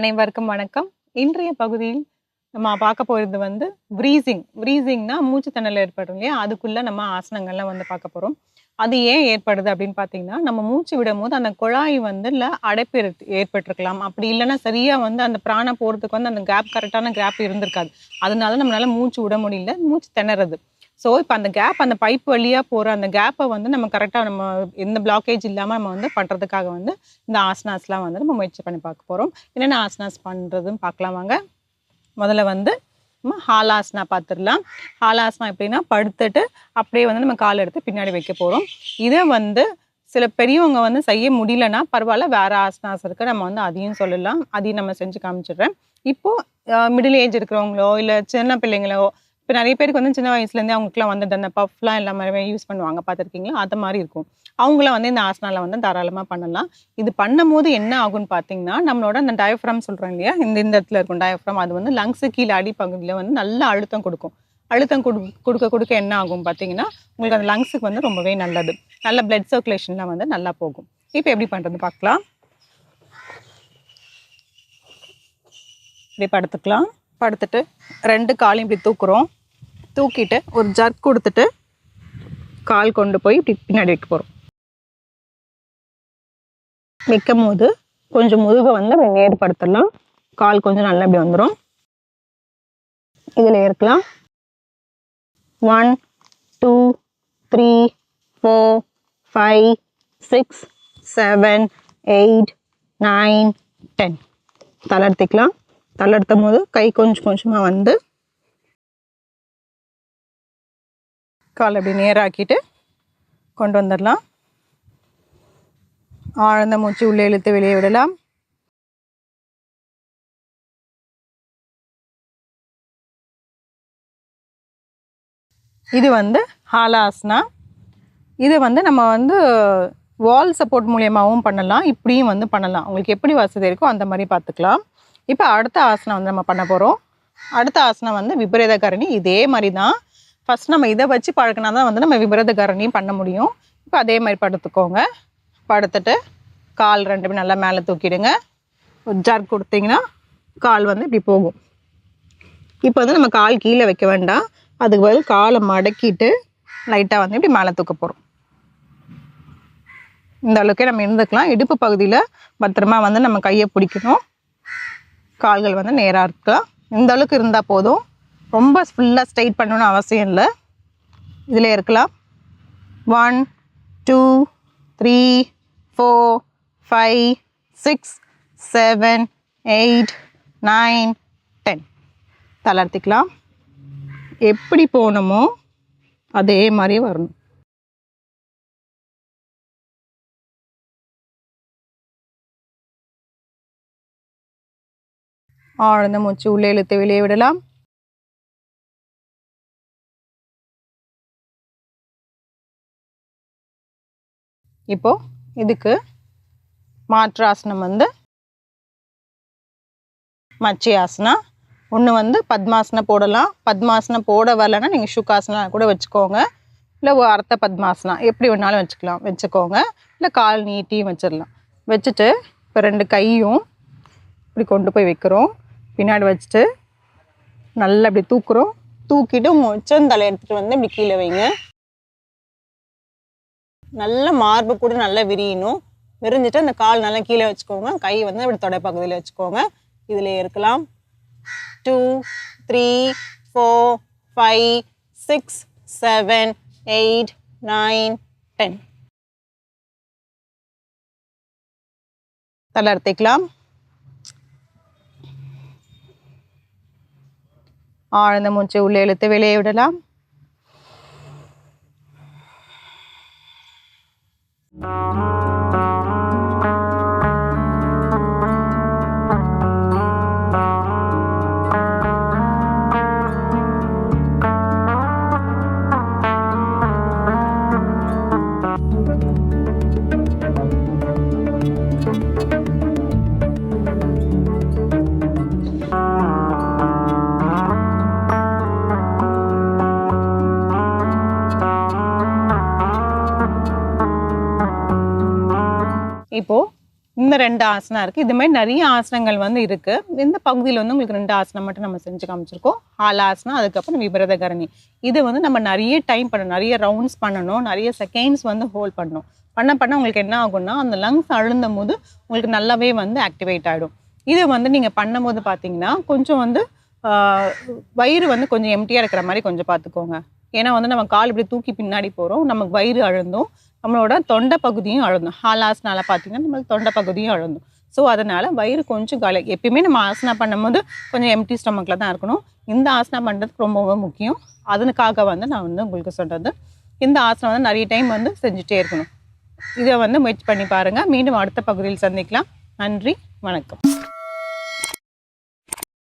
அனைவருக்கும் வணக்கம். இன்றைய பகுதியில் நம்ம பார்க்க போகிறது வந்து ப்ரீசிங் ப்ரீசிங்னா மூச்சு திணறல் ஏற்படும் இல்லையா? அதுக்குள்ள நம்ம ஆசனங்கள்லாம் வந்து பார்க்க போகிறோம் அது ஏன் ஏற்படுது அப்படின்னு பார்த்தீங்கன்னா நம்ம மூச்சு விடும் போது அந்த குழாய் வந்து இல்லை அடைப்பு ஏற்பட்டிருக்கலாம். அப்படி இல்லைன்னா சரியாக வந்து அந்த பிராணம் போகிறதுக்கு வந்து அந்த கேப் கரெக்டான கேப் இருந்திருக்காது. அதனால நம்மளால மூச்சு விட முடியல மூச்சு திணறது. ஸோ இப்போ அந்த கேப் அந்த பைப் வழியாக போகிற அந்த கேப்பை வந்து நம்ம கரெக்டாக நம்ம எந்த பிளாக்கேஜ் இல்லாமல் நம்ம வந்து பண்ணுறதுக்காக வந்து இந்த ஆசனாஸ்லாம் வந்து நம்ம முயற்சி பண்ணி பார்க்க போகிறோம் என்னென்ன ஆசனாஸ் பண்ணுறதுன்னு பார்க்கலாம் வாங்க. முதல்ல வந்து நம்ம ஹாலாசனா பார்த்துடலாம் ஹாலாசனா எப்படின்னா படுத்துட்டு அப்படியே வந்து நம்ம கால் எடுத்து பின்னாடி வைக்க போகிறோம் இதை வந்து சில பெரியவங்க வந்து செய்ய முடியலன்னா பரவாயில்ல வேறு ஆசனாஸ் இருக்குது நம்ம வந்து அதையும் சொல்லலாம். அதையும் நம்ம செஞ்சு காமிச்சிடுறேன். இப்போது மிடில் ஏஜ் இருக்கிறவங்களோ இல்லை சின்ன பிள்ளைங்களோ இப்போ நிறைய பேருக்கு வந்து சின்ன வயசுலேருந்தே அவங்களுக்குலாம் வந்து அந்த பஃப்லாம் எல்லாமே யூஸ் பண்ணுவாங்க. பார்த்துருக்கீங்களா? அது மாதிரி இருக்கும். அவங்களாம் வந்து இந்த ஆசனாவில் வந்து தாராளமாக பண்ணலாம். இது பண்ணும்போது என்ன ஆகும்னு பார்த்தீங்கன்னா நம்மளோட அந்த டயஃப்ரம் சொல்கிறோம் இல்லையா? இந்த இந்த இடத்துல இருக்கும் டயஃப்ரம் அது வந்து லங்ஸு கீழே அடிப்பகுதியில் வந்து நல்ல அழுத்தம் கொடுக்கும். அழுத்தம் கொடு கொடுக்க கொடுக்க என்ன ஆகும் பார்த்தீங்கன்னா உங்களுக்கு அந்த லங்ஸுக்கு வந்து ரொம்பவே நல்லது. நல்ல பிளட் சர்க்குலேஷன்லாம் வந்து நல்லா போகும். இப்போ எப்படி பண்ணுறது பார்க்கலாம். இப்படி படுத்துக்கலாம். படுத்துட்டு ரெண்டு காலையும் இப்படி தூக்குறோம். தூக்கிட்டு ஒரு ஜர்க் கொடுத்துட்டு கால் கொண்டு போய் இப்படி பின்னாடி வைக்க போகிறோம் வைக்கும் போது கொஞ்சம் முதுகை வந்து அப்படி நேர்படுத்தலாம் கால் கொஞ்சம் நல்லா இப்படி வந்துடும் இதில் இருக்கலாம் one two three four five six seven eight nine ten தளர்த்திக்கலாம். தளர்த்தும் போது கை கொஞ்சம் கொஞ்சமாக வந்து கால் அப்படி நேராக்கிட்டு கொண்டு வந்துடலாம். ஆழ்ந்த மூச்சு உள்ளே இழுத்து வெளியே விடலாம். இது வந்து ஹாலாஸ்னா. இது வந்து நம்ம வந்து வால் சப்போர்ட் மூலியமாகவும் பண்ணலாம். இப்படியும் வந்து பண்ணலாம். உங்களுக்கு எப்படி வசதி இருக்கோ அந்த மாதிரி பார்த்துக்கலாம். இப்போ அடுத்த ஆசனம் வந்து நம்ம பண்ண போகிறோம் அடுத்த ஆசனம் வந்து விபரீத கரணி இதே மாதிரி தான். ஃபர்ஸ்ட் நம்ம இதை வச்சு பழக்கினா தான் வந்து நம்ம விபரீத கரணியும் பண்ண முடியும். இப்போ அதே மாதிரி படுத்துக்கோங்க. படுத்துட்டு கால் ரெண்டுமே நல்லா மேலே தூக்கிடுங்க. ஒரு ஜர்க் கொடுத்தீங்கன்னா கால் வந்து இப்படி போகும். இப்போ வந்து நம்ம கால் கீழே வைக்க வேண்டாம். அதுக்கு பதில் காலை மடக்கிட்டு லைட்டாக வந்து இப்படி மேலே தூக்க போகிறோம் இந்த அளவுக்கே நம்ம இருந்துக்கலாம். இடுப்பு பகுதியில் பத்திரமா வந்து நம்ம கையை பிடிக்கணும். கால்கள் வந்து நேராக இருக்கலாம். இந்த அளவுக்கு இருந்தால் போதும். ரொம்ப ஃபுல்லாக ஸ்ட்ரைட் பண்ணணும்னு அவசியம் இல்லை. இதில் இருக்கலாம். One two three four five six seven eight nine ten தளர்த்திக்கலாம். எப்படி போகணுமோ அதே மாதிரி வரணும். ஆழ்ந்த மூச்சு உள்ளே இழுத்து வெளியே விடலாம். இப்போ இதுக்கு மாற்று ஆசனம் வந்து மச்சி ஆசனா ஒன்று வந்து பத்மாசனம் போடலாம். பத்மாசனம் போட வரலன்னா நீங்கள் சுகாசனா கூட வச்சுக்கோங்க. இல்லை அர்த்த பத்மாசனா. எப்படி வேணாலும் வச்சுக்கலாம். வச்சுக்கோங்க. இல்லை கால் நீட்டியும் வச்சிடலாம் வச்சுட்டு இப்போ ரெண்டு கையும் இப்படி கொண்டு போய் வைக்கிறோம். பின்னாடி வச்சுட்டு நல்லா இப்படி தூக்குறோம். தூக்கிட்டு உங்கள் உச்சந்தலை எடுத்துகிட்டு வந்து இப்படி கீழே வைங்க. நல்ல மார்பு கூட நல்லா விரியணும். விரிஞ்சிட்டு அந்த கால் நல்லா கீழே வச்சுக்கோங்க. கை வந்து இப்படி தொடை பகுதியில் வச்சுக்கோங்க. இதில் இருக்கலாம். Two three four five six seven eight nine ten தளர்த்திக்கலாம் ஆழ்ந்த மூச்சு உள்ளே இழுத்து வெளியே விடலாம். Música இப்போது இந்த ரெண்டு ஆசனம் இருக்குது இது மாதிரி நிறைய ஆசனங்கள் வந்து இருக்குது இந்த பகுதியில் வந்து உங்களுக்கு ரெண்டு ஆசனம் மட்டும் நம்ம செஞ்சு காமிச்சிருக்கோம். ஹாலாசனம் அதுக்கப்புறம் விபரத கரணி. இது வந்து நம்ம நிறைய டைம் பண்ணணும் நிறைய ரவுண்ட்ஸ் பண்ணணும். நிறைய செகண்ட்ஸ் வந்து ஹோல்ட் பண்ணணும். பண்ண பண்ண உங்களுக்கு என்ன ஆகும்னா அந்த லங்ஸ் அழுந்தும் போது உங்களுக்கு நல்லாவே வந்து ஆக்டிவேட் ஆகிடும் இது வந்து நீங்கள் பண்ணும்போது பார்த்தீங்கன்னா கொஞ்சம் வந்து வயிறு வந்து கொஞ்சம் எம்டியாக இருக்கிற மாதிரி கொஞ்சம் பார்த்துக்கோங்க. ஏன்னா வந்து நம்ம கால் இப்படி தூக்கி பின்னாடி போகிறோம் நமக்கு வயிறு அழுந்தும். நம்மளோட தொண்டை பகுதியும் அழுதணும் ஹால் ஆசனால பார்த்தீங்கன்னா நம்மளுக்கு தொண்டை பகுதியும் அழுந்தும். ஸோ அதனால் வயிறு கொஞ்சம் காலை. எப்பயுமே நம்ம ஆசனா பண்ணும்போது கொஞ்சம் எம்டி ஸ்டொமக்கில் தான் இருக்கணும். இந்த ஆசனா பண்ணுறதுக்கு ரொம்ப முக்கியம். அதனுக்காக வந்து நான் வந்து உங்களுக்கு சொல்கிறது இந்த ஆசனம் வந்து நிறைய டைம் வந்து செஞ்சுட்டே இருக்கணும். இதை வந்து முயற்சி பண்ணி பாருங்கள் மீண்டும் அடுத்த பகுதியில் சந்திக்கலாம். நன்றி வணக்கம்.